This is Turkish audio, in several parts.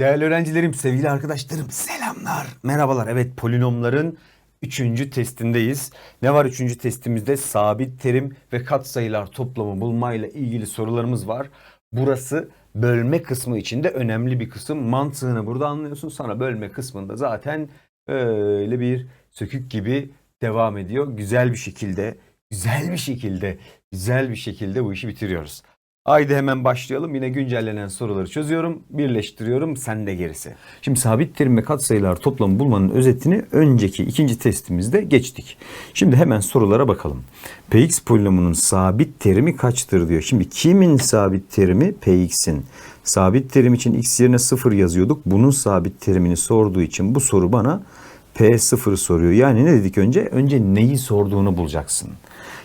Değerli öğrencilerim, sevgili arkadaşlarım, selamlar, merhabalar. Evet, polinomların üçüncü testindeyiz. Ne var üçüncü testimizde? Sabit terim ve katsayılar toplamı bulmayla ilgili sorularımız var. Burası bölme kısmı içinde önemli bir kısım. Mantığını burada anlıyorsun. Sonra bölme kısmında zaten öyle bir sökük gibi devam ediyor. Güzel bir şekilde, güzel bir şekilde, güzel bir şekilde bu işi bitiriyoruz. Haydi hemen başlayalım. Yine güncellenen soruları çözüyorum, birleştiriyorum, sen de gerisi. Şimdi sabit terim ve katsayılar toplamı bulmanın özetini önceki ikinci testimizde geçtik. Şimdi hemen sorulara bakalım. Px polinomunun sabit terimi kaçtır diyor. Şimdi kimin sabit terimi? Px'in. Sabit terim için x yerine 0 yazıyorduk. Bunun sabit terimini sorduğu için bu soru bana P0'ı soruyor. Yani ne dedik önce? Önce neyi sorduğunu bulacaksın.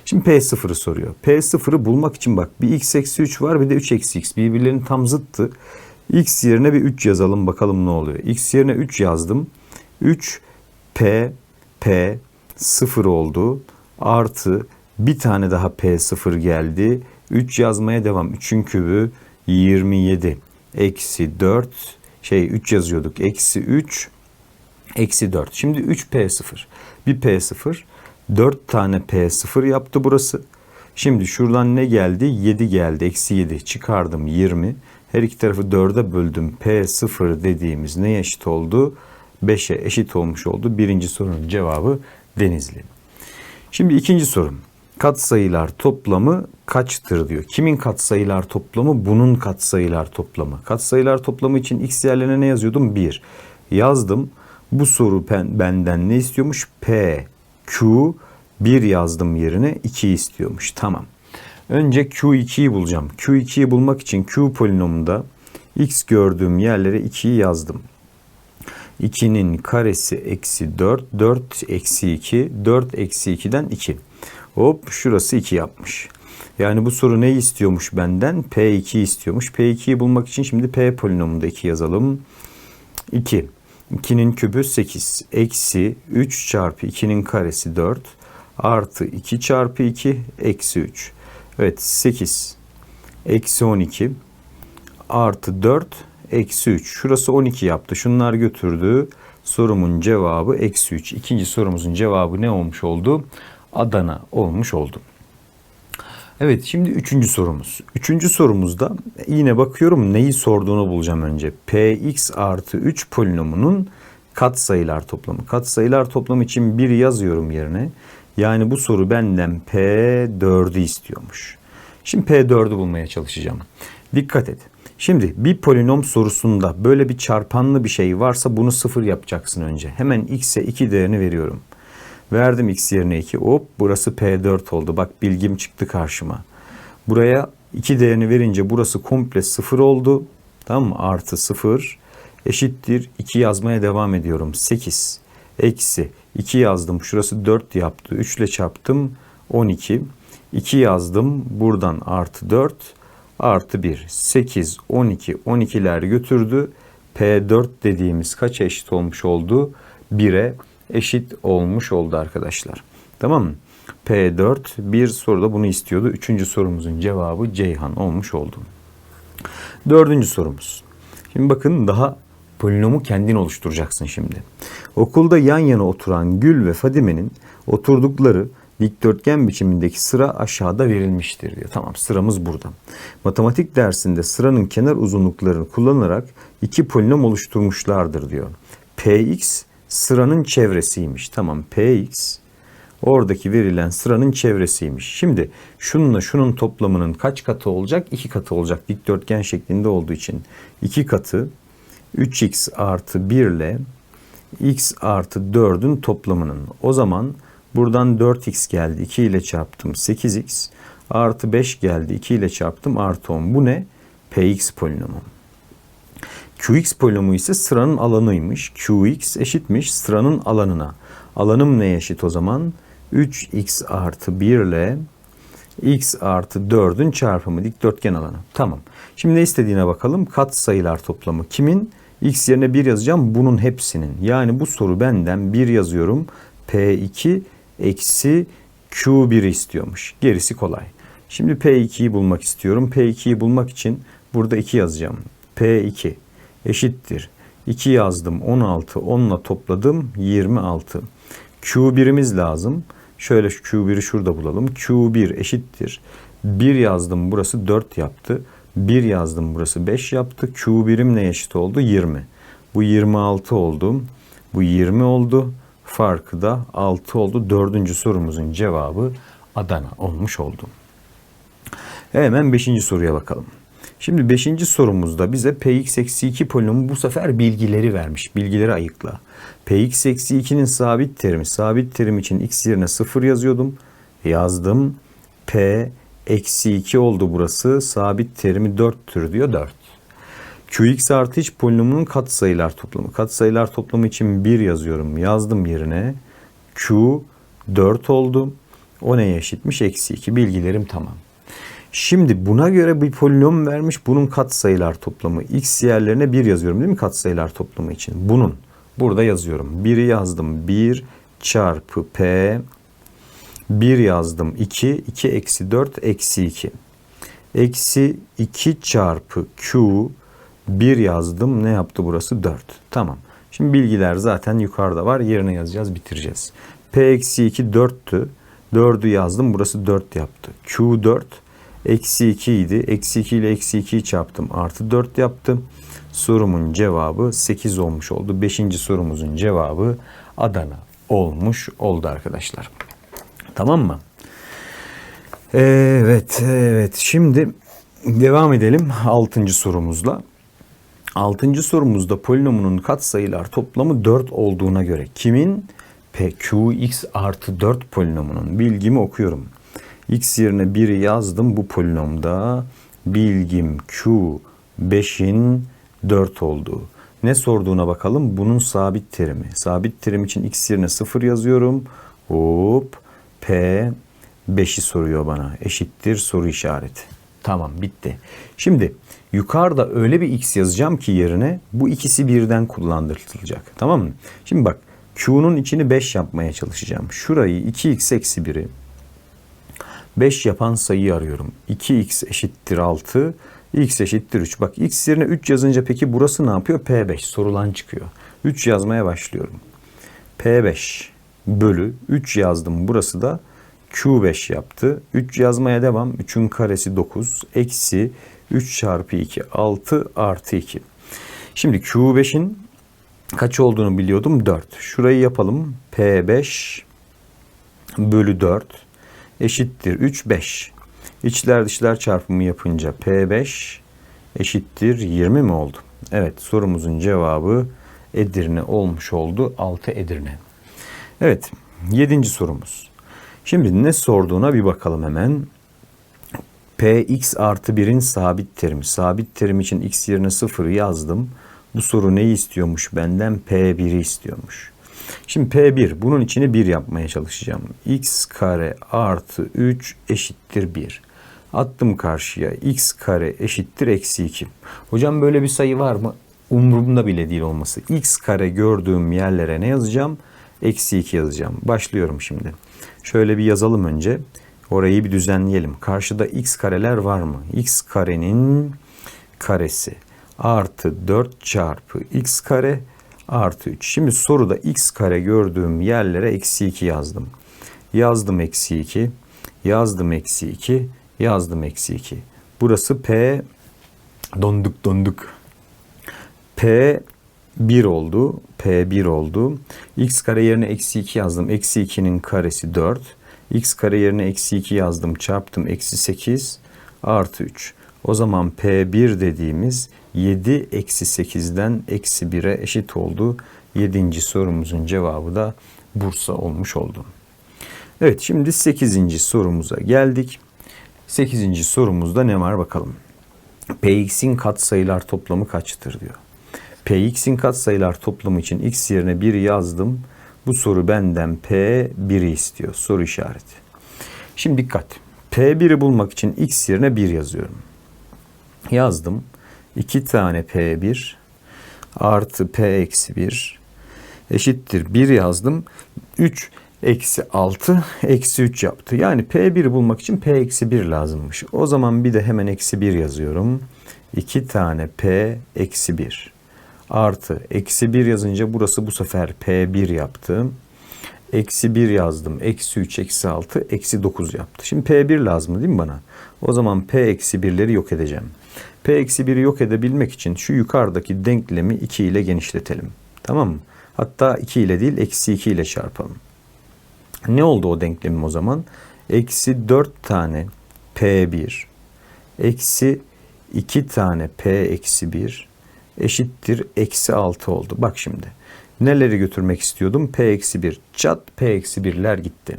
Şimdi P0'ı soruyor. P0'ı bulmak için bak bir x eksi 3 var bir de 3 eksi x. Birbirlerinin tam zıttı. X yerine bir 3 yazalım bakalım ne oluyor. X yerine 3 yazdım. 3 P P 0 oldu. Artı bir tane daha P0 geldi. 3 yazmaya devam. 3'ün kübü 27. Eksi 4 şey 3 yazıyorduk. Eksi 3 eksi 4. Şimdi 3 P0. Bir P0 4 tane P0 yaptı burası. Şimdi şuradan ne geldi? 7 geldi. Eksi 7 çıkardım 20. Her iki tarafı 4'e böldüm. P0 dediğimiz neye eşit oldu? 5'e eşit olmuş oldu. Birinci sorunun cevabı Denizli. Şimdi ikinci sorum. Katsayılar toplamı kaçtır diyor. Kimin katsayılar toplamı? Bunun katsayılar toplamı. Katsayılar toplamı için x yerlerine ne yazıyordum? 1. Yazdım. Bu soru benden ne istiyormuş? P Q 1 yazdım yerine 2 istiyormuş. Tamam. Önce Q2'yi bulacağım. Q2'yi bulmak için Q polinomunda x gördüğüm yerlere 2'yi yazdım. 2'nin karesi eksi 4, 4 eksi 2, 4 eksi 2'den 2. Hop şurası 2 yapmış. Yani bu soru ne istiyormuş benden? P2 istiyormuş. P2'yi bulmak için şimdi P polinomunda 2 yazalım. 2. 2'nin kübü 8. Eksi 3 çarpı 2'nin karesi 4. Artı 2 çarpı 2 eksi 3. Evet 8. Eksi 12. Artı 4 eksi 3. Şurası 12 yaptı. Şunlar götürdü. Sorumun cevabı eksi 3. İkinci sorumuzun cevabı ne olmuş oldu? Adana olmuş oldu. Evet şimdi üçüncü sorumuz. Üçüncü sorumuzda yine bakıyorum neyi sorduğunu bulacağım önce. Px artı 3 polinomunun katsayılar toplamı. Katsayılar toplamı için 1 yazıyorum yerine. Yani bu soru benden P4'ü istiyormuş. Şimdi P4'ü bulmaya çalışacağım. Dikkat et. Şimdi bir polinom sorusunda böyle bir çarpanlı bir şey varsa bunu sıfır yapacaksın önce. Hemen x'e 2 değerini veriyorum. Verdim x yerine 2. Hop burası P4 oldu. Bak bilgim çıktı karşıma. Buraya 2 değerini verince burası komple 0 oldu. Tamam mı? Artı 0 eşittir. 2 yazmaya devam ediyorum. 8 eksi 2 yazdım. Şurası 4 yaptı. 3 ile çarptım. 12. 2 yazdım. Buradan artı 4 artı 1. 8, 12, 12'ler götürdü. P4 dediğimiz kaç eşit olmuş oldu? 1'e eşit olmuş oldu arkadaşlar. Tamam mı? P4 bir soruda bunu istiyordu. Üçüncü sorumuzun cevabı Ceyhan olmuş oldu. Dördüncü sorumuz. Şimdi bakın daha polinomu kendin oluşturacaksın şimdi. Okulda yan yana oturan Gül ve Fadime'nin oturdukları dikdörtgen biçimindeki sıra aşağıda verilmiştir diyor. Tamam sıramız burada. Matematik dersinde sıranın kenar uzunluklarını kullanarak iki polinom oluşturmuşlardır diyor. Px sıranın çevresiymiş. Tamam Px oradaki verilen sıranın çevresiymiş. Şimdi şununla şunun toplamının kaç katı olacak? 2 katı olacak. Dikdörtgen şeklinde olduğu için 2 katı 3x artı 1 ile x artı 4'ün toplamının. O zaman buradan 4x geldi. 2 ile çarptım 8x. Artı 5 geldi. 2 ile çarptım artı 10. Bu ne? Px polinomu. Qx polinomu ise sıranın alanıymış. Qx eşitmiş sıranın alanına. Alanım neye eşit o zaman? 3x artı 1 ile x artı 4'ün çarpımı dikdörtgen alanı. Tamam. Şimdi ne istediğine bakalım. Kat sayılar toplamı kimin? x yerine 1 yazacağım. Bunun hepsinin. Yani bu soru benden 1 yazıyorum. P2 eksi Q1'i istiyormuş. Gerisi kolay. Şimdi P2'yi bulmak istiyorum. P2'yi bulmak için burada 2 yazacağım. P2 eşittir. 2 yazdım 16. 10'la topladım 26. Q1'imiz lazım. Şöyle şu Q1'i şurada bulalım. Q1 eşittir. 1 yazdım burası 4 yaptı. 1 yazdım burası 5 yaptı. Q1'im ne eşit oldu? 20. Bu 26 oldu. Bu 20 oldu. Farkı da 6 oldu. Dördüncü sorumuzun cevabı Adana olmuş oldu. Hemen 5. soruya bakalım. Şimdi 5. sorumuzda bize px eksi 2 polinomu bu sefer bilgileri vermiş. Bilgileri ayıkla. px eksi 2'nin sabit terimi. Sabit terim için x yerine 0 yazıyordum. Yazdım. p eksi 2 oldu burası. Sabit terimi 4'tür diyor 4. Qx artı iç polinomunun katsayılar toplamı. Katsayılar toplamı için 1 yazıyorum. Yazdım yerine. Q 4 oldu. O neye eşitmiş? Eksi 2. Bilgilerim tamam. Şimdi buna göre bir polinom vermiş. Bunun katsayılar toplamı. X yerlerine 1 yazıyorum değil mi katsayılar toplamı için? Bunun. Burada yazıyorum. 1'i yazdım. 1 çarpı P 1 yazdım. 2. 2 eksi 4 eksi 2. Eksi 2 çarpı Q 1 yazdım. Ne yaptı burası? 4. Tamam. Şimdi bilgiler zaten yukarıda var. Yerine yazacağız, bitireceğiz. P eksi 2 4'tü. 4'ü yazdım. Burası 4 yaptı. Q 4. Eksi 2 idi. Eksi 2 ile eksi 2'yi çarptım. Artı 4 yaptı. Sorumun cevabı 8 olmuş oldu. 5. sorumuzun cevabı Adana olmuş oldu arkadaşlar. Tamam mı? Evet, evet. Şimdi devam edelim 6. sorumuzla. 6. sorumuzda polinomunun katsayılar toplamı 4 olduğuna göre kimin? PQX artı 4 polinomunun bilgimi okuyorum. X yerine 1'i yazdım bu polinomda. Bilgim Q5'in 4 olduğu. Ne sorduğuna bakalım. Bunun sabit terimi. Sabit terim için x yerine 0 yazıyorum. Hop. P 5'i soruyor bana. Eşittir soru işareti. Tamam bitti. Şimdi yukarıda öyle bir x yazacağım ki yerine bu ikisi birden kullandırılacak. Tamam mı? Şimdi bak Q'nun içini 5 yapmaya çalışacağım. Şurayı 2x eksi 1'i 5 yapan sayıyı arıyorum. 2x eşittir 6, x eşittir 3. Bak x yerine 3 yazınca peki burası ne yapıyor? P5 sorulan çıkıyor. 3 yazmaya başlıyorum. P5 bölü 3 yazdım. Burası da Q5 yaptı. 3 yazmaya devam. 3'ün karesi 9. Eksi 3 çarpı 2 6 artı 2. Şimdi Q5'in kaç olduğunu biliyordum? 4. Şurayı yapalım. P5 bölü 4 eşittir 3 5. İçler dışlar çarpımı yapınca P5 eşittir 20 mi oldu? Evet sorumuzun cevabı Edirne olmuş oldu. 6 Edirne. Evet 7. sorumuz. Şimdi ne sorduğuna bir bakalım hemen. Px artı 1'in sabit terimi. Sabit terim için x yerine 0 yazdım. Bu soru neyi istiyormuş benden? P1'i istiyormuş. Şimdi P1 bunun içini 1 yapmaya çalışacağım. x kare artı 3 eşittir 1. Attım karşıya x kare eşittir eksi 2. Hocam böyle bir sayı var mı? Umurumda bile değil olması. x kare gördüğüm yerlere ne yazacağım? Eksi 2 yazacağım. Başlıyorum şimdi. Şöyle bir yazalım önce. Orayı bir düzenleyelim. Karşıda x kareler var mı? x karenin karesi artı 4 çarpı x kare artı 3. Şimdi soruda x kare gördüğüm yerlere eksi 2 yazdım. Yazdım eksi 2. Yazdım eksi 2. Yazdım eksi 2. Burası P donduk donduk. P 1 oldu. P1 oldu. X kare yerine eksi 2 yazdım. Eksi 2'nin karesi 4. X kare yerine eksi 2 yazdım. Çarptım. Eksi 8 artı 3. O zaman P1 dediğimiz 7 eksi 8'den eksi 1'e eşit oldu. 7. sorumuzun cevabı da Bursa olmuş oldu. Evet şimdi 8. sorumuza geldik. 8. sorumuzda ne var bakalım. Px'in katsayılar toplamı kaçtır diyor. Px'in katsayılar toplamı için x yerine 1 yazdım. Bu soru benden P1'i istiyor. Soru işareti. Şimdi dikkat. P1'i bulmak için x yerine 1 yazıyorum. Yazdım. 2 tane P1 artı P eksi 1 eşittir 1 yazdım. 3 Eksi 6, eksi 3 yaptı. Yani P1'i bulmak için P eksi 1 lazımmış. O zaman bir de hemen eksi 1 yazıyorum. 2 tane P eksi 1 artı eksi 1 yazınca burası bu sefer P1 yaptı. Eksi 1 yazdım. Eksi 3, eksi 6, eksi 9 yaptı. Şimdi P1 lazım değil mi bana? O zaman P eksi 1'leri yok edeceğim. P eksi 1'i yok edebilmek için şu yukarıdaki denklemi 2 ile genişletelim. Tamam mı? Hatta 2 ile değil eksi 2 ile çarpalım. Ne oldu o denklemim o zaman? Eksi 4 tane P1 eksi 2 tane P eksi 1 eşittir eksi 6 oldu. Bak şimdi neleri götürmek istiyordum? P eksi 1 çat P eksi 1'ler gitti.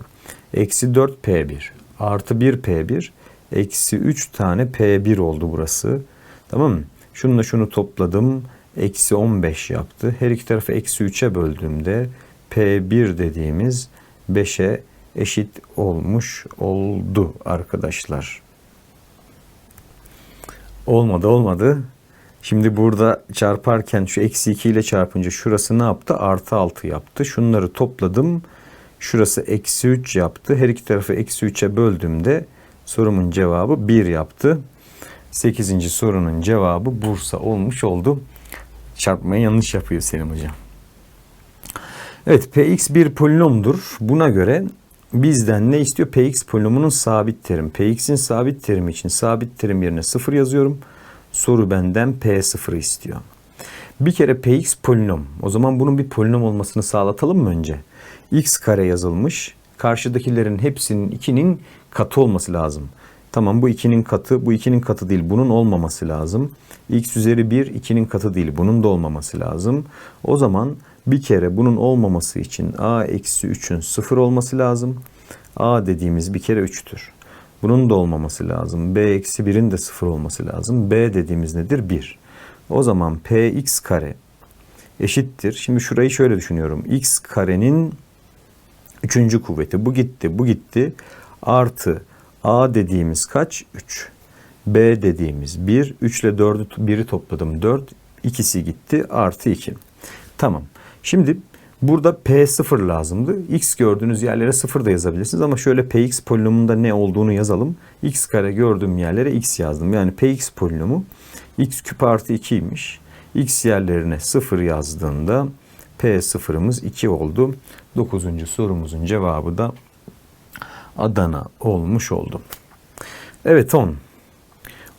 Eksi 4 P1 artı 1 P1 eksi 3 tane P1 oldu burası. Tamam mı? Şununla şunu topladım. Eksi 15 yaptı. Her iki tarafı eksi 3'e böldüğümde P1 dediğimiz 5'e eşit olmuş oldu arkadaşlar. Olmadı olmadı. Şimdi burada çarparken şu eksi 2 ile çarpınca şurası ne yaptı? Artı 6 yaptı. Şunları topladım. Şurası eksi 3 yaptı. Her iki tarafı eksi 3'e böldüğümde sorumun cevabı 1 yaptı. 8. sorunun cevabı Bursa olmuş oldu. Çarpmayı yanlış yapıyor Selim Hocam. Evet Px bir polinomdur. Buna göre bizden ne istiyor? Px polinomunun sabit terim. Px'in sabit terimi için sabit terim yerine 0 yazıyorum. Soru benden P0 istiyor. Bir kere Px polinom. O zaman bunun bir polinom olmasını sağlatalım mı önce? x kare yazılmış. Karşıdakilerin hepsinin 2'nin katı olması lazım. Tamam bu 2'nin katı, bu 2'nin katı değil. Bunun olmaması lazım. x üzeri 1 2'nin katı değil. Bunun da olmaması lazım. O zaman bir kere bunun olmaması için a eksi 3'ün 0 olması lazım. a dediğimiz bir kere 3'tür. Bunun da olmaması lazım. b eksi 1'in de 0 olması lazım. b dediğimiz nedir? 1. O zaman px kare eşittir. Şimdi şurayı şöyle düşünüyorum. x karenin 3. kuvveti. Bu gitti, bu gitti. Artı a dediğimiz kaç? 3. b dediğimiz 1. 3 ile 4'ü 1'i topladım 4. İkisi gitti. Artı 2. Tamam. Şimdi burada P0 lazımdı. X gördüğünüz yerlere 0 da yazabilirsiniz ama şöyle Px polinomunda ne olduğunu yazalım. X kare gördüğüm yerlere X yazdım. Yani Px polinomu X küp artı 2'ymiş. X yerlerine 0 yazdığında P0'ımız 2 oldu. 9. sorumuzun cevabı da Adana olmuş oldu. Evet 10.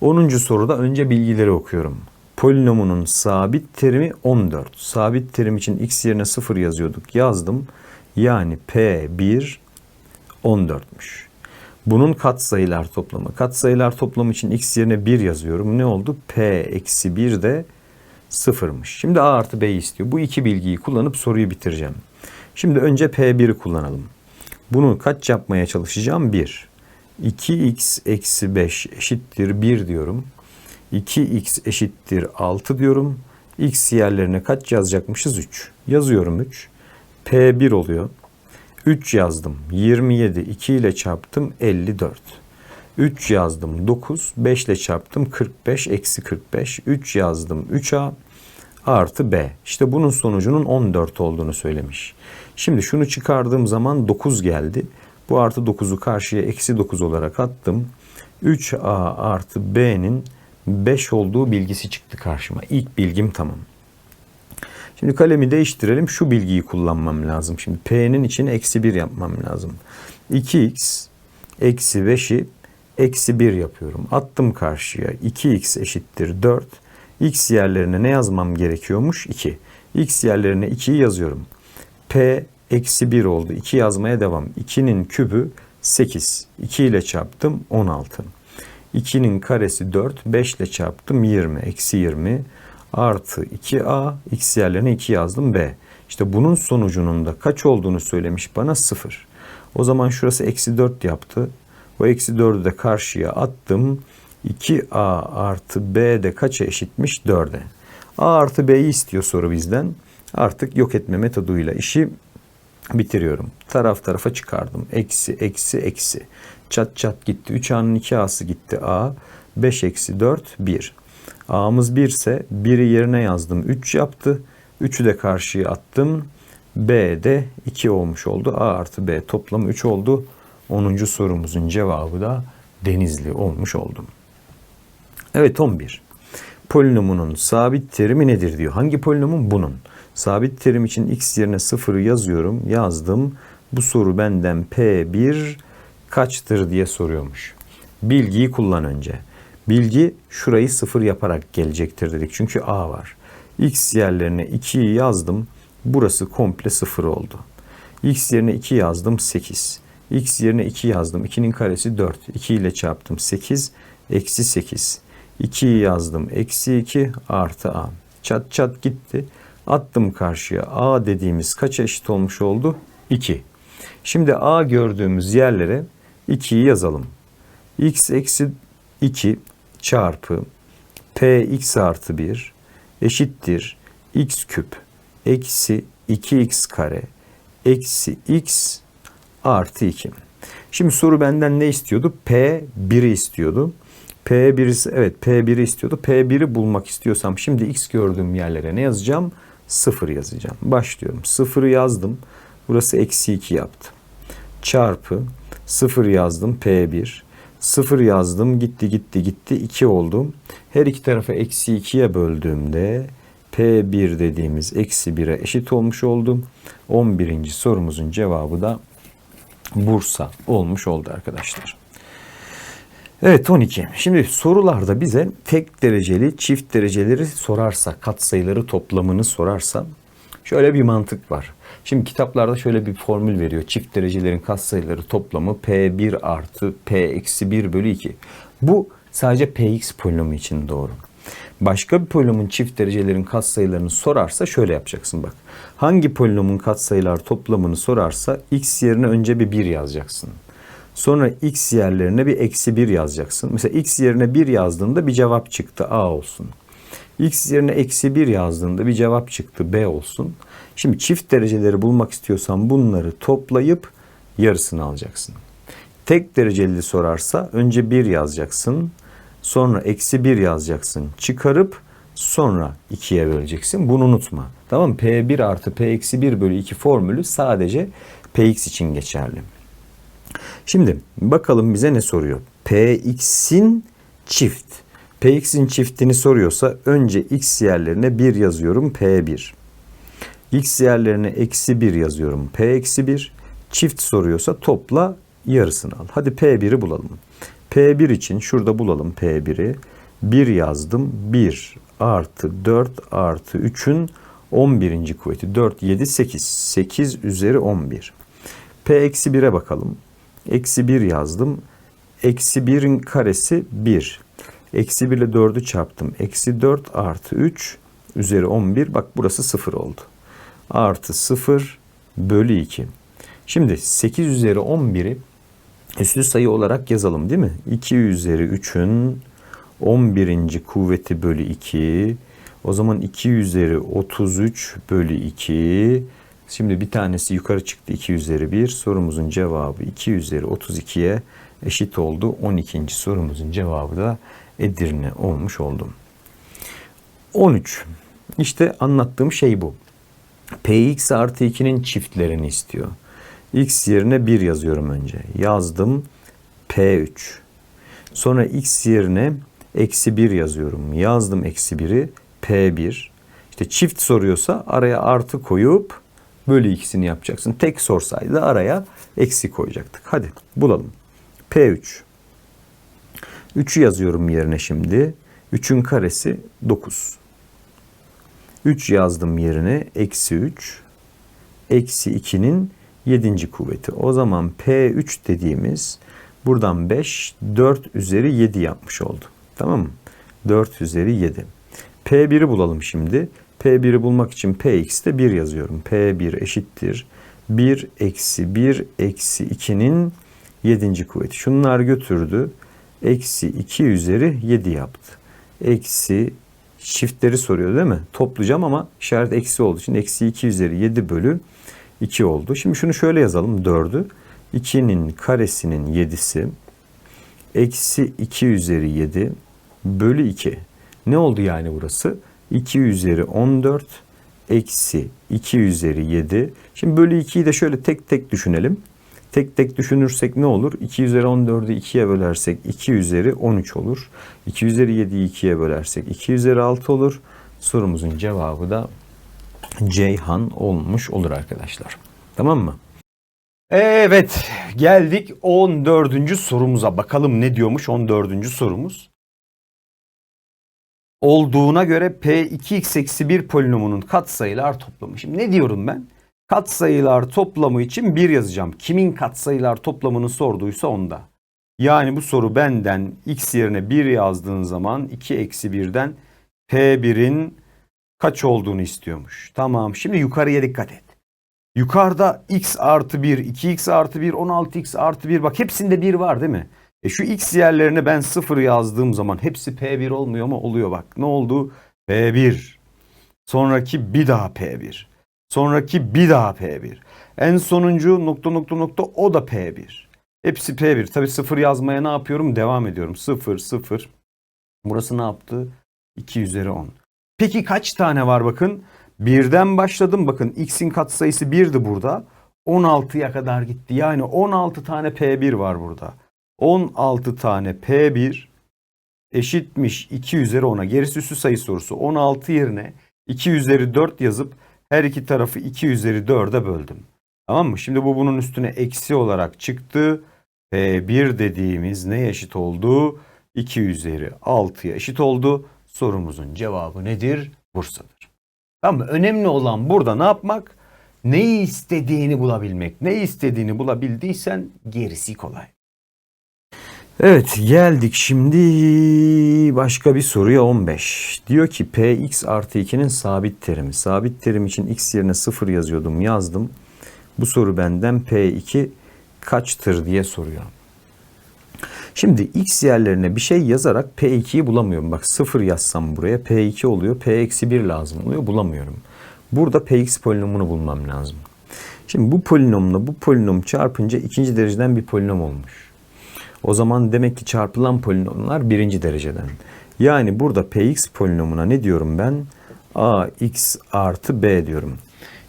10. soruda önce bilgileri okuyorum. Polinomunun sabit terimi 14. Sabit terim için x yerine 0 yazıyorduk. Yazdım. Yani P1 14'müş. Bunun katsayılar toplamı. Katsayılar toplamı için x yerine 1 yazıyorum. Ne oldu? P eksi 1 de 0'mış. Şimdi A artı B'yi istiyor. Bu iki bilgiyi kullanıp soruyu bitireceğim. Şimdi önce P1'i kullanalım. Bunu kaç yapmaya çalışacağım? 1. 2x eksi 5 eşittir 1 diyorum. 2x eşittir 6 diyorum. x yerlerine kaç yazacakmışız? 3. Yazıyorum 3. P1 oluyor. 3 yazdım. 27. 2 ile çarptım. 54. 3 yazdım. 9. 5 ile çarptım. 45. Eksi 45. 3 yazdım. 3A artı B. İşte bunun sonucunun 14 olduğunu söylemiş. Şimdi şunu çıkardığım zaman 9 geldi. Bu artı 9'u karşıya eksi 9 olarak attım. 3A artı B'nin 5 olduğu bilgisi çıktı karşıma. İlk bilgim tamam. Şimdi kalemi değiştirelim. Şu bilgiyi kullanmam lazım. Şimdi P'nin için eksi 1 yapmam lazım. 2x eksi 5'i eksi 1 yapıyorum. Attım karşıya. 2x eşittir 4. x yerlerine ne yazmam gerekiyormuş? 2. x yerlerine 2'yi yazıyorum. P eksi 1 oldu. 2 yazmaya devam. 2'nin kübü 8. 2 ile çarptım 16. 2'nin karesi 4. 5 ile çarptım 20. Eksi 20 artı 2a. X yerlerine 2 yazdım b. İşte bunun sonucunun da kaç olduğunu söylemiş bana 0. O zaman şurası eksi 4 yaptı. O eksi 4'ü de karşıya attım. 2a artı b de kaça eşitmiş? 4'e. a artı b'yi istiyor soru bizden. Artık yok etme metoduyla işi bitiriyorum. Taraf tarafa çıkardım. Eksi, eksi, eksi. Çat çat gitti. 3A'nın 2A'sı gitti A. 5 eksi 4, 1. A'mız 1 ise 1'i yerine yazdım. 3 yaptı. 3'ü de karşıya attım. B de 2 olmuş oldu. A artı B toplamı 3 oldu. 10. sorumuzun cevabı da Denizli olmuş oldu. Evet 11. Polinomunun sabit terimi nedir diyor. Hangi polinomun? Bunun. Sabit terim için x yerine 0'ı yazıyorum. Yazdım. Bu soru benden P1 kaçtır diye soruyormuş. Bilgiyi kullan önce. Bilgi şurayı 0 yaparak gelecektir dedik. Çünkü A var. X yerlerine 2'yi yazdım. Burası komple 0 oldu. X yerine 2 yazdım 8. X yerine 2 yazdım. 2'nin karesi 4. 2 ile çarptım 8. Eksi 8. 2'yi yazdım. Eksi 2 artı A. Çat çat gitti. Attım karşıya. A dediğimiz kaç eşit olmuş oldu? 2. Şimdi A gördüğümüz yerlere 2'yi yazalım. x eksi 2 çarpı p x artı 1 eşittir x küp eksi 2x kare eksi x artı 2. Şimdi soru benden ne istiyordu? P1'i istiyordu. P1'i evet P1'i istiyordu. P1'i bulmak istiyorsam şimdi x gördüğüm yerlere ne yazacağım? 0 yazacağım. Başlıyorum. 0'ı yazdım. Burası eksi 2 yaptı. Çarpı 0 yazdım P1. 0 yazdım gitti gitti gitti 2 oldu. Her iki tarafı eksi 2'ye böldüğümde P1 dediğimiz eksi 1'e eşit olmuş oldu. 11. sorumuzun cevabı da Bursa olmuş oldu arkadaşlar. Evet 12. Şimdi sorularda bize tek dereceli, çift dereceleri sorarsa, katsayıları toplamını sorarsa şöyle bir mantık var. Şimdi kitaplarda şöyle bir formül veriyor. Çift derecelerin katsayıları toplamı P1 artı P eksi 1 bölü 2. Bu sadece Px polinomu için doğru. Başka bir polinomun çift derecelerin katsayılarını sorarsa şöyle yapacaksın bak. Hangi polinomun katsayılar toplamını sorarsa x yerine önce bir 1 yazacaksın. Sonra x yerlerine bir eksi 1 yazacaksın. Mesela x yerine 1 yazdığında bir cevap çıktı a olsun. x yerine eksi 1 yazdığında bir cevap çıktı b olsun. Şimdi çift dereceleri bulmak istiyorsan bunları toplayıp yarısını alacaksın. Tek dereceli sorarsa önce 1 yazacaksın. Sonra eksi 1 yazacaksın. Çıkarıp sonra 2'ye böleceksin. Bunu unutma. Tamam mı? P1 artı P eksi 1 bölü 2 formülü sadece Px için geçerli. Şimdi bakalım bize ne soruyor? Px'in çift. Px'in çiftini soruyorsa önce x yerlerine 1 yazıyorum P1. X yerlerine eksi 1 yazıyorum P eksi 1. Çift soruyorsa topla yarısını al. Hadi P1'i bulalım. P1 için şurada bulalım P1'i. 1 yazdım. 1 artı 4 artı 3'ün 11. kuvveti. 4, 7, 8. 8 üzeri 11. P eksi 1'e bakalım. Eksi 1 yazdım. Eksi 1'in karesi 1. Eksi 1 ile 4'ü çarptım. Eksi 4 artı 3 üzeri 11. Bak burası 0 oldu. Artı 0 bölü 2. Şimdi 8 üzeri 11'i üslü sayı olarak yazalım değil mi? 2 üzeri 3'ün 11. kuvveti bölü 2. O zaman 2 üzeri 33 bölü 2. Şimdi bir tanesi yukarı çıktı 2 üzeri 1. Sorumuzun cevabı 2 üzeri 32'ye eşit oldu. 12. sorumuzun cevabı da Edirne olmuş oldu. 13. İşte anlattığım şey bu. Px artı 2'nin çiftlerini istiyor. X yerine 1 yazıyorum önce. Yazdım P3. Sonra X yerine eksi 1 yazıyorum. Yazdım eksi 1'i P1. İşte çift soruyorsa araya artı koyup bölü ikisini yapacaksın. Tek sorsaydı araya eksi koyacaktık. Hadi bulalım. P3. 3'ü yazıyorum yerine şimdi. 3'ün karesi 9. 3 yazdım yerine. Eksi 3. Eksi 2'nin 7. kuvveti. O zaman P3 dediğimiz buradan 5, 4 üzeri 7 yapmış oldu. Tamam mı? 4 üzeri 7. P1'i bulalım şimdi. P1'i bulmak için Px'te 1 yazıyorum. P1 eşittir. 1 eksi 1 eksi 2'nin 7. kuvveti. Şunlar götürdü. Eksi 2 üzeri 7 yaptı. Eksi çiftleri soruyor değil mi? Toplayacağım ama işaret eksi olduğu için eksi 2 üzeri 7 bölü 2 oldu. Şimdi şunu şöyle yazalım 4'ü. 2'nin karesinin 7'si eksi 2 üzeri 7 bölü 2. Ne oldu yani burası? 2 üzeri 14 eksi 2 üzeri 7. Şimdi bölü 2'yi de şöyle tek tek düşünelim. Tek tek düşünürsek ne olur? 2 üzeri 14'ü 2'ye bölersek 2 üzeri 13 olur. 2 üzeri 7'yi 2'ye bölersek 2 üzeri 6 olur. Sorumuzun cevabı da Ceyhan olmuş olur arkadaşlar. Tamam mı? Evet geldik 14. sorumuza. Bakalım ne diyormuş 14. sorumuz. Olduğuna göre P2x eksi 1 polinomunun katsayılar toplamı. Şimdi ne diyorum ben? Katsayılar toplamı için 1 yazacağım. Kimin katsayılar toplamını sorduysa onda. Yani bu soru benden x yerine 1 yazdığın zaman 2 eksi 1'den P1'in kaç olduğunu istiyormuş. Tamam şimdi yukarıya dikkat et. Yukarıda x artı 1, 2x artı 1, 16x artı 1 bak hepsinde 1 var değil mi? E şu x yerlerine ben 0 yazdığım zaman hepsi P1 olmuyor mu? Oluyor bak. Ne oldu? P1. Sonraki bir daha P1. Sonraki bir daha P1. En sonuncu nokta nokta nokta o da P1. Hepsi P1. Tabi 0 yazmaya ne yapıyorum? Devam ediyorum. 0, 0. Burası ne yaptı? 2 üzeri 10. Peki kaç tane var bakın? Birden başladım bakın x'in katsayısı 1'di burada. 16'ya kadar gitti. Yani 16 tane P1 var burada. 16 tane P1 eşitmiş 2 üzeri 10'a. Gerisi üssü sayı sorusu. 16 yerine 2 üzeri 4 yazıp her iki tarafı 2 üzeri 4'e böldüm. Tamam mı? Şimdi bu bunun üstüne eksi olarak çıktı. P1 dediğimiz ne eşit oldu? 2 üzeri 6'ya eşit oldu. Sorumuzun cevabı nedir? Bursa'dır. Tamam mı? Önemli olan burada ne yapmak? Neyi istediğini bulabilmek. Ne istediğini bulabildiysen gerisi kolay. Evet geldik şimdi başka bir soruya 15. Diyor ki px artı 2'nin sabit terimi. Sabit terim için x yerine 0 yazıyordum yazdım. Bu soru benden p2 kaçtır diye soruyor. Şimdi x yerlerine bir şey yazarak p2'yi bulamıyorum. Bak 0 yazsam buraya p2 oluyor. p eksi 1 lazım oluyor bulamıyorum. Burada px polinomunu bulmam lazım. Şimdi bu polinomla bu polinom çarpınca ikinci dereceden bir polinom olmuş. O zaman demek ki çarpılan polinomlar birinci dereceden. Yani burada px polinomuna ne diyorum ben? ax artı b diyorum.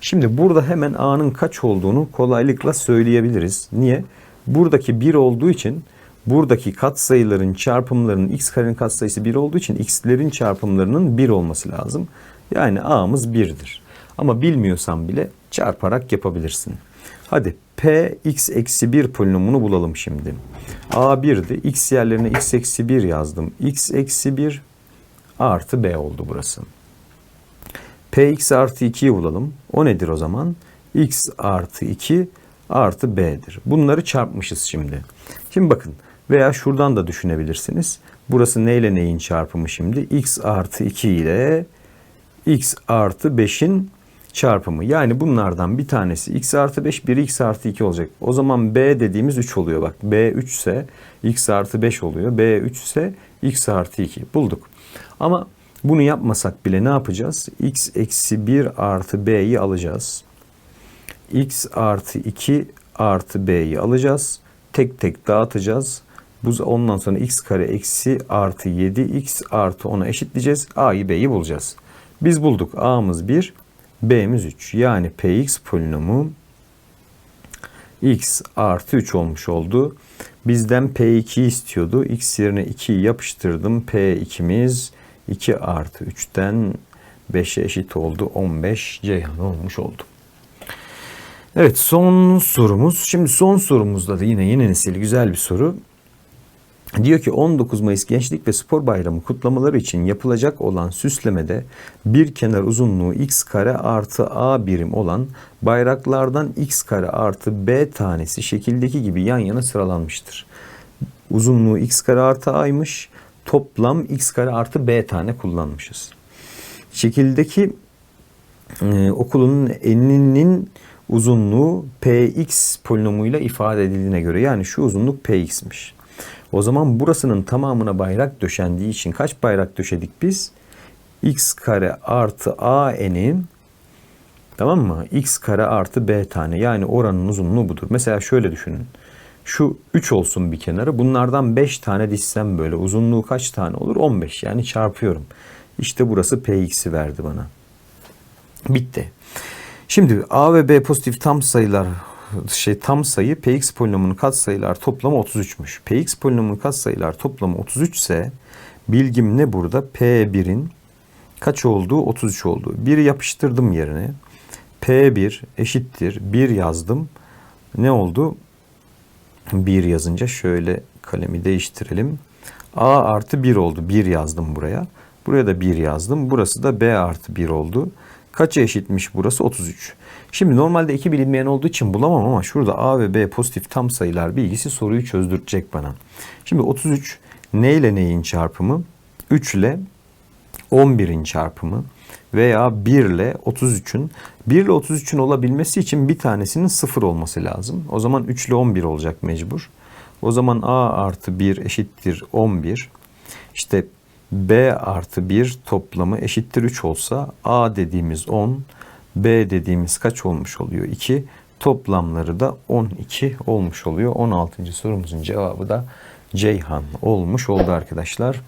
Şimdi burada hemen a'nın kaç olduğunu kolaylıkla söyleyebiliriz. Niye? Buradaki 1 olduğu için buradaki katsayıların çarpımlarının x karenin katsayısı 1 olduğu için x'lerin çarpımlarının 1 olması lazım. Yani a'mız 1'dir. Ama bilmiyorsan bile çarparak yapabilirsin. Hadi p x eksi 1 polinomunu bulalım şimdi. a 1'di. x yerlerine x eksi 1 yazdım. x eksi 1 artı b oldu burası. px artı 2'yi bulalım. O nedir o zaman? x artı 2 artı b'dir. Bunları çarpmışız şimdi. Şimdi bakın veya şuradan da düşünebilirsiniz. Burası neyle neyin çarpımı şimdi? x artı 2 ile x artı 5'in çarpımı. Yani bunlardan bir tanesi x artı 5, biri x artı 2 olacak. O zaman b dediğimiz 3 oluyor. Bak b 3 ise x artı 5 oluyor. b 3 ise x artı 2. Bulduk. Ama bunu yapmasak bile ne yapacağız? x eksi 1 artı b'yi alacağız. x artı 2 artı b'yi alacağız. Tek tek dağıtacağız. Bu ondan sonra x kare eksi artı 7 x artı 10'a eşitleyeceğiz. a'yı b'yi bulacağız. Biz bulduk. a'mız 1, b'miz 3. Yani px polinomu x artı 3 olmuş oldu. Bizden p2 istiyordu. x yerine 2'yi yapıştırdım. p2'miz 2 artı 3'ten 5'e eşit oldu. 15 Ceyhan olmuş oldu. Evet son sorumuz. Şimdi son sorumuzda da yine yeni nesil güzel bir soru. Diyor ki 19 Mayıs Gençlik ve Spor Bayramı kutlamaları için yapılacak olan süslemede bir kenar uzunluğu x kare artı a birim olan bayraklardan x kare artı b tanesi şekildeki gibi yan yana sıralanmıştır. Uzunluğu x kare artı a'ymış. Toplam x kare artı b tane kullanmışız. Şekildeki e, okulun eninin uzunluğu px polinomuyla ifade edildiğine göre yani şu uzunluk px'miş. O zaman burasının tamamına bayrak döşendiği için kaç bayrak döşedik biz? x kare artı a n'in tamam mı? x kare artı b tane yani oranın uzunluğu budur. Mesela şöyle düşünün. Şu 3 olsun bir kenarı. Bunlardan 5 tane dizsem böyle uzunluğu kaç tane olur? 15 yani çarpıyorum. İşte burası px'i verdi bana. Bitti. Şimdi A ve B pozitif tam sayılar şey tam sayı Px polinomunun katsayılar toplamı 33'müş. Px polinomunun katsayılar toplamı 33 ise bilgim ne burada? P1'in kaç olduğu 33 olduğu. 1'i yapıştırdım yerine. P1 eşittir 1 yazdım. Ne oldu? 1 yazınca şöyle kalemi değiştirelim. A artı 1 oldu. 1 yazdım buraya. Buraya da 1 yazdım. Burası da B artı 1 oldu. Kaça eşitmiş burası? 33. Şimdi normalde iki bilinmeyen olduğu için bulamam ama şurada A ve B pozitif tam sayılar bilgisi soruyu çözdürecek bana. Şimdi 33 ne ile neyin çarpımı? 3 ile 11'in çarpımı veya 1 ile 33'ün 1 ile 33'ün olabilmesi için bir tanesinin 0 olması lazım. O zaman 3 ile 11 olacak mecbur. O zaman A artı 1 eşittir 11. İşte B artı 1 toplamı eşittir 3 olsa A dediğimiz 10, B dediğimiz kaç olmuş oluyor? 2. Toplamları da 12 olmuş oluyor. 16. sorumuzun cevabı da Ceyhan olmuş oldu arkadaşlar.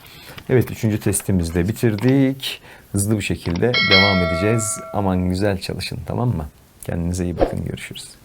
Evet 3. testimizi de bitirdik. Hızlı bir şekilde devam edeceğiz. Aman güzel çalışın tamam mı? Kendinize iyi bakın görüşürüz.